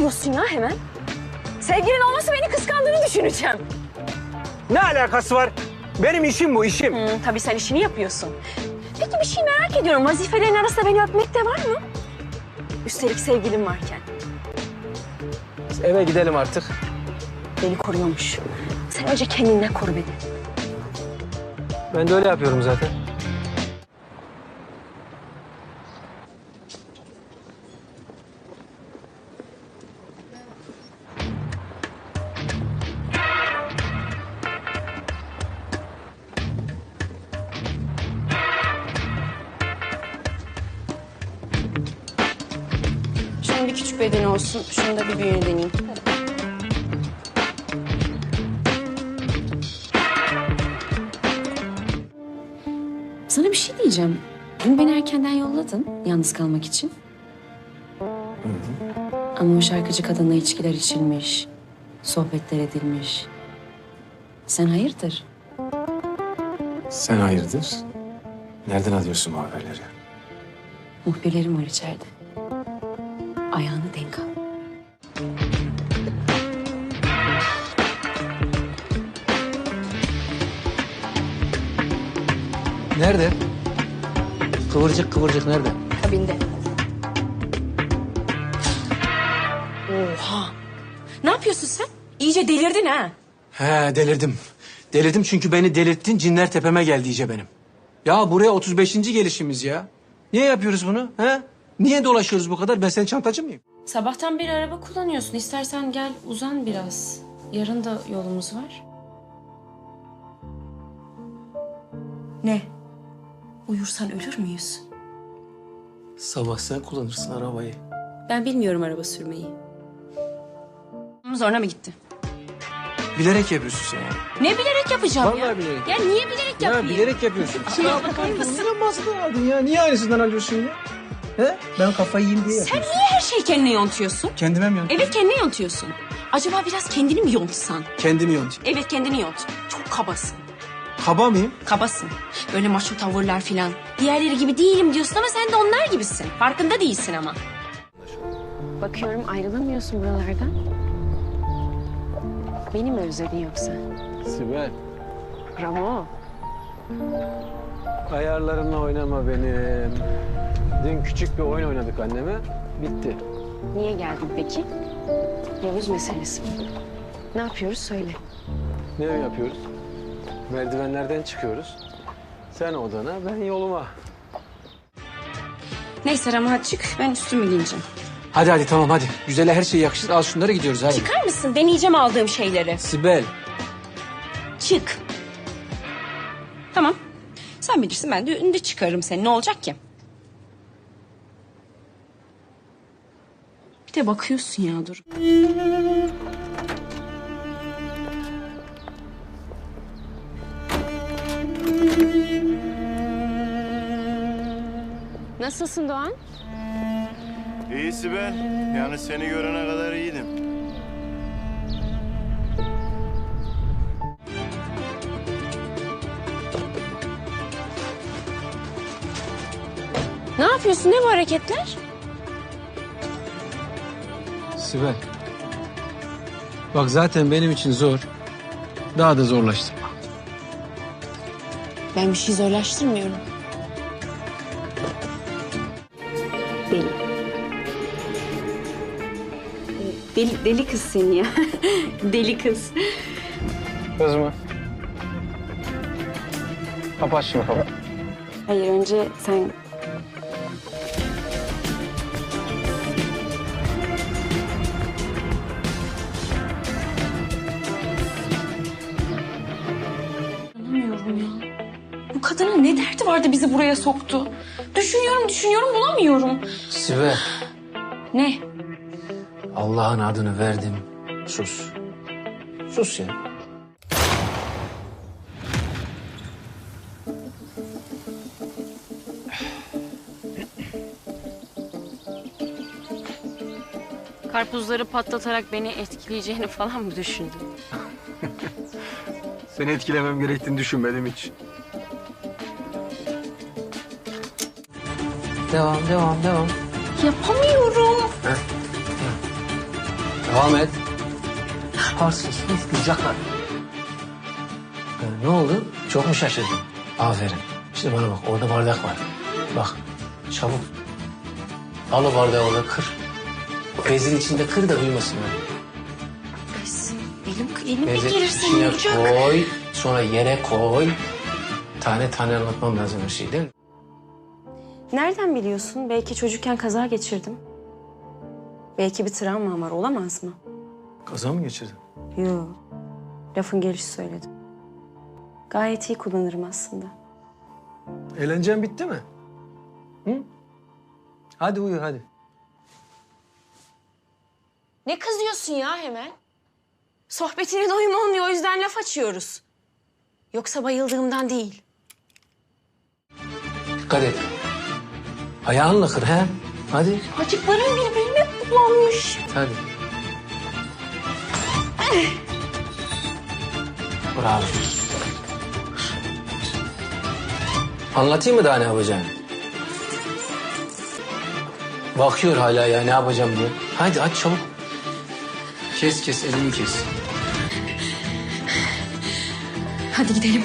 oluyorsun ya hemen? Sevgilin olmasa beni kıskandığını düşüneceğim. Ne alakası var? Benim işim bu işim. Hı, tabii sen işini yapıyorsun. Peki bir şey merak ediyorum. Vazifelerin arasında beni öpmek de var mı? Üstelik sevgilim varken. Eve gidelim artık. Beni koruyormuş. Sen önce kendine koru beni. Ben de öyle yapıyorum zaten. Küçük bedeni olsun. Şunu da bir büyüğünü deneyeyim. Sana bir şey diyeceğim. Dün beni erkenden yolladın yalnız kalmak için. Ama o şarkıcı kadınla içkiler içilmiş, sohbetler edilmiş. Sen hayırdır? Sen hayırdır? Nereden alıyorsun bu haberleri? Muhbirlerim var içeride. Ayağını denk al. Nerede? Kıvırcık kıvırcık nerede? Kabinde. Oha. Ne yapıyorsun sen? İyice delirdin ha. He delirdim. Delirdim çünkü beni delirttin. Cinler tepeme geldi iyice benim. Ya buraya 35. gelişimiz ya. Niye yapıyoruz bunu? He? Niye dolaşıyoruz bu kadar? Ben senin çantacı mıyım? Sabahtan beri araba kullanıyorsun. İstersen gel uzan biraz. Yarın da yolumuz var. Ne? Uyursan ölür müyüz? Sabah sen kullanırsın arabayı. Ben bilmiyorum araba sürmeyi. Zoruna mı gitti? Bilerek yapıyorsun sen ya. Ne bilerek yapacağım Vallahi ya? bilerek. Ya niye bilerek Ya yapayım? bilerek yapıyorsun. Şuna bakar mısın? Niye ya? Niye aynısından alıyorsun ya? He? Ben kafayı yiyeyim diye Sen yapıyorum. niye her şeyi kendine yontuyorsun? Kendime mi yontayım? Evet kendine yontuyorsun. Acaba biraz kendini mi yontsan? Kendimi yontayım. Evet kendini yont. Çok kabasın. Kaba mıyım? Kabasın. Böyle maço tavırlar filan. Diğerleri gibi değilim diyorsun ama sen de onlar gibisin. Farkında değilsin ama. Bakıyorum ayrılamıyorsun buralardan. Beni mi özledin yoksa? Sibel. Ramo. Ayarlarınla oynama benim. Dün küçük bir oyun oynadık anneme. Bitti. Niye geldin peki? Yavuz meselesi mi? Ne yapıyoruz söyle. Ne yapıyoruz? Merdivenlerden çıkıyoruz. Sen odana, ben yoluma. Neyse Rama hadi çık. Ben üstümü giyineceğim. Hadi hadi tamam hadi. Güzele her şey yakışır. Al şunları gidiyoruz hadi. Çıkar mısın? Deneyeceğim aldığım şeyleri. Sibel. Çık. Tamam. Sen bilirsin ben de önünde çıkarırım seni. Ne olacak ki? Bir de bakıyorsun ya dur. Nasılsın Doğan? İyi Sibel. Yani seni görene kadar iyiydim. Yapıyorsun? Ne bu hareketler? Sibel. Bak zaten benim için zor. Daha da zorlaştırma. Ben bir şey zorlaştırmıyorum. Deli. Deli, deli kız seni ya. deli kız. Kız mı? Kapat şunu kapat. Hayır önce sen... Bu kadının ne derdi vardı bizi buraya soktu? Düşünüyorum düşünüyorum bulamıyorum. Sibel. Ne? Allah'ın adını verdim. Sus. Sus ya. Karpuzları patlatarak beni etkileyeceğini falan mı düşündün? Seni etkilemem gerektiğini düşünmedim hiç. Devam, devam, devam. Yapamıyorum. Devam et. Parsız, sus, duyacaklar. Ha, ne oldu? Çok mu şaşırdın? Aferin. Şimdi bana bak, orada bardak var. Bak, çabuk. Al o bardağı orada kır. Bezin içinde kır da duymasın. ha. Bez. Elim, elim bir Bezin gelirse içine ne olacak? koy, sonra yere koy. Tane tane anlatmam lazım her şeyi değil mi? Nereden biliyorsun? Belki çocukken kaza geçirdim. Belki bir travmam var. Olamaz mı? Kaza mı geçirdin? Yok. Lafın gelişi söyledim. Gayet iyi kullanırım aslında. Eğlencen bitti mi? Hı? Hadi uyu hadi. Ne kızıyorsun ya hemen? Sohbetine doyum olmuyor o yüzden laf açıyoruz. Yoksa bayıldığımdan değil. Dikkat et. Ayağınla kır he. Hadi. Acıklarım birbirine bulanmış. Hadi. Bravo. Anlatayım mı daha ne yapacağını? Bakıyor hala ya ne yapacağım diye. Hadi aç çabuk. Kes kes elini kes. Hadi gidelim.